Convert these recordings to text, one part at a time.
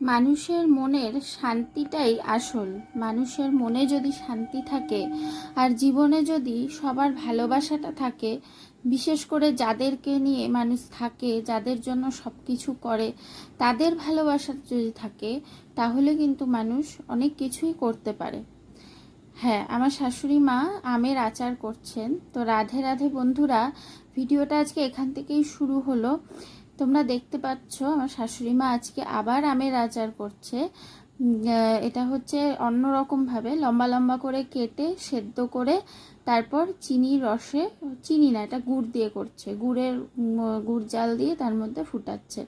মানুষের মনের শান্তিটাই আসল। মানুষের মনে যদি শান্তি থাকে আর জীবনে যদি সবার ভালোবাসাটা থাকে, বিশেষ করে যাদেরকে নিয়ে মানুষ থাকে, যাদের জন্য সব কিছু করে, তাদের ভালোবাসা যদি থাকে, তাহলে কিন্তু মানুষ অনেক কিছুই করতে পারে। হ্যাঁ আমার শাশুড়ি মা আমের আচার করছেন। তো রাধে রাধে বন্ধুরা, ভিডিওটা আজকে এখান থেকেই শুরু হলো। তোমরা দেখতে পাচ্ছ, আমার শাশুড়ি মা আজকে আবার আমের আচার করছে। এটা হচ্ছে অন্যরকমভাবে লম্বা লম্বা করে কেটে, সেদ্ধ করে তারপর চিনির রসে, চিনি না, এটা গুড় দিয়ে করছে। গুড়ের গুড় জাল দিয়ে তার মধ্যে ফুটাচ্ছে।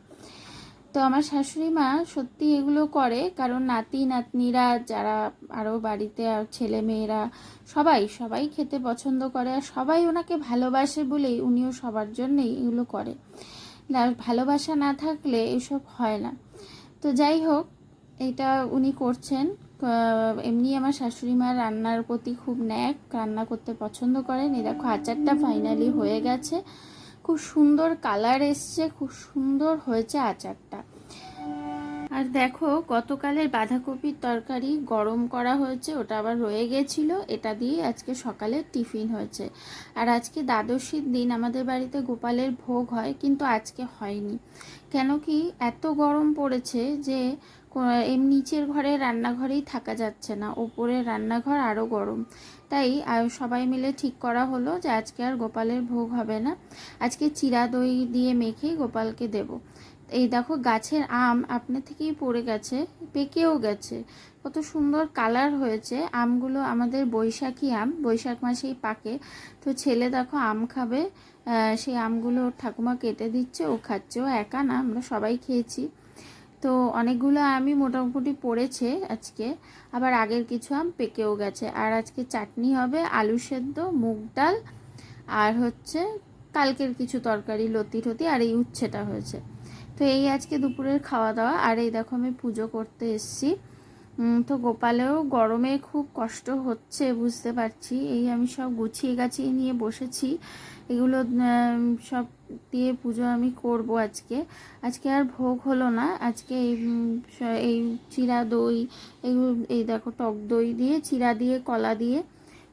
তো আমার শাশুড়ি মা সত্যি এগুলো করে, কারণ নাতি, নাতনিরা যারা আরও বাড়িতে আর ছেলে মেয়েরা, সবাই সবাই খেতে পছন্দ করে আর সবাই ওনাকে ভালোবাসে বলেই উনিও সবার জন্যই এগুলো করে। ভালোবাসা না থাকলে এসব হয় না। তো যাই হোক, এটা উনি করছেন। এমনি আমার শাশুড়ি মা রান্নার প্রতি খুব ন্যাক, রান্না করতে পছন্দ করেন। এই দেখো, আচারটা ফাইনালি হয়ে গেছে। খুব সুন্দর কালার এসছে, খুব সুন্দর হয়েছে আচারটা। আর দেখো, গতকালের বাঁধাকপির তরকারি গরম করা হয়েছে, ওটা আবার রয়ে গেছিল, এটা দিয়ে আজকে সকালে টিফিন হয়েছে। আর আজকে দ্বাদশীর দিন আমাদের বাড়িতে গোপালের ভোগ হয়, কিন্তু আজকে হয়নি। কেন কি এত গরম পড়েছে যে এম নিচের ঘরে রান্নাঘরেই থাকা যাচ্ছে না ওপরের রান্নাঘর আরও গরম। তাই সবাই মিলে ঠিক করা হলো যে আজকে আর গোপালের ভোগ হবে না। আজকে চিরা দই দিয়ে মেখে গোপালকে দেব। এই দেখো গাছের আম আপনার থেকেই পড়ে গেছে, পেকেও গেছে। কত সুন্দর কালার হয়েছে। আমগুলো আমাদের বৈশাখী আম, বৈশাখ মাসেই পাকে। তো ছেলে দেখো আম খাবে সেই আমগুলো ঠাকুমা কেটে দিচ্ছে, ও খাচ্ছে। ও একা না, আমরা সবাই খেয়েছি। তো অনেকগুলো আমই মোটামুটি পড়েছে আজকে। আবার আগের কিছু আম পেকেও গেছে। আর আজকে চাটনি হবে, আলু সেদ্ধ, মুগ ডাল, আর হচ্ছে কালকের কিছু তরকারি লতি টতি আর এই উচ্ছেটা হয়েছে। তো এই আজকে দুপুরের খাওয়া দাওয়া আর এই দেখো আমি পুজো করতে এসেছি। তো গোপালেও গরমে খুব কষ্ট হচ্ছে, বুঝতে পারছি। এই আমি সব গুছিয়ে গাছিয়ে নিয়ে বসেছি। এগুলো সব দিয়ে পুজো আমি করব আজকে। আজকে আর ভোগ হলো না। আজকে এই এই চিরা দই, এগুলো, এই দেখো টক দই দিয়ে, চিরা দিয়ে, কলা দিয়ে,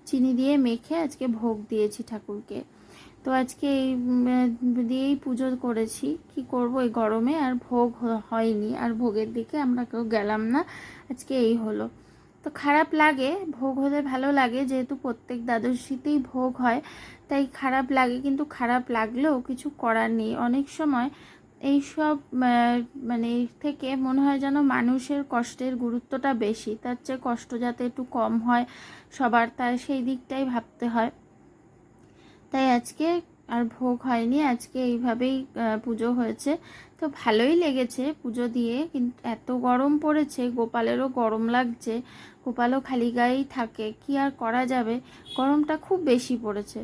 চিনি দিয়ে মেখে আজকে ভোগ দিয়েছি ঠাকুরকে। তো আজকে এই দিয়েই পুজো করেছি। কি করব? এই গরমে আর ভোগ হয়নি। আর ভোগের দিকে আমরা কেউ গেলাম না। আজকে এই হলো। তো খারাপ লাগে ভোগ হলে ভালো লাগে। যেহেতু প্রত্যেক দ্বাদশীতেই ভোগ হয় তাই খারাপ লাগে। কিন্তু খারাপ লাগলেও কিছু করার নেই। অনেক সময় এইসব আহ, মানে থেকে মনে হয় যেন মানুষের কষ্টের গুরুত্বটা বেশি। তার চেয়ে কষ্ট যাতে একটু কম হয় সবার তার সেই দিকটাই ভাবতে হয়। তাই আজকে আর ভোগ হয়নি, আজকে এইভাবেই পুজো হয়েছে। তো ভালোই লেগেছে পুজো দিয়ে, কিন্তু এত গরম পড়েছে, গোপালেরও গরম লাগছে, গোপালও খালি গায়েই থাকে, কি আর করা যাবে? গরমটা খুব বেশি পড়েছে।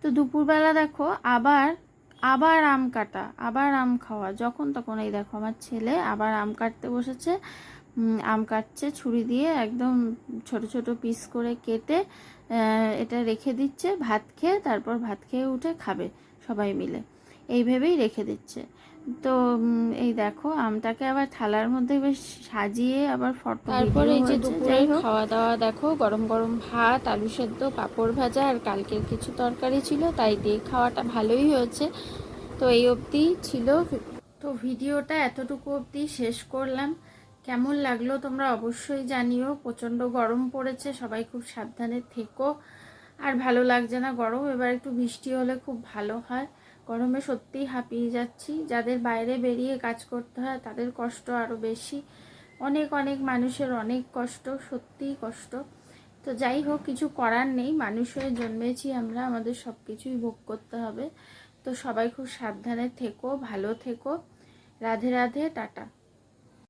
তো দুপুরবেলা দেখো, আবার আবার আম কাটা, আবার আম খাওয়া, যখন তখন এই দেখো আমার ছেলে আবার আম কাটতে বসেছে আম কাটছে ছুরি দিয়ে একদম ছোট ছোট পিস করে কেটে এটা রেখে দিচ্ছে ভাত খেয়ে তারপর ভাত খেয়ে উঠে খাবে সবাই মিলে। এই ভেবেই রেখে দিচ্ছে। তো এই দেখো আমটাকে আবার থালার মধ্যে বেশ সাজিয়ে আবার ফটো তারপর এই যে দুপুরের খাওয়া দাওয়া দেখো গরম গরম ভাত আলু সেদ্ধ পাঁপড় ভাজা আর কালকের কিছু তরকারি ছিল তাই দিয়ে খাওয়াটা ভালোই হয়েছে। তো এই অবধি ছিল। তো ভিডিওটা এতটুকু অবধি শেষ করলাম। কেমন লাগল তোমরা অবশ্যই জানিও। প্রচণ্ড গরম পড়েছে, সবাই খুব সাবধানে থেকো। আর ভালো লাগছে না গরম, এবার একটু বৃষ্টি হলে খুব ভালো হয়। গরমে সত্যিই হাঁপিয়ে যাচ্ছি। যাদের বাইরে বেরিয়ে কাজ করতে হয়, তাদের কষ্ট আরও বেশি। অনেক অনেক মানুষের অনেক কষ্ট, সত্যিই কষ্ট। তো যাই হোক, কিছু করার নেই। মানুষ হয়ে জন্মেছি আমরা, আমাদের সব কিছুই ভোগ করতে হবে। তো সবাই খুব সাবধানে থেকো, ভালো থেকো। রাধে রাধে, টাটা।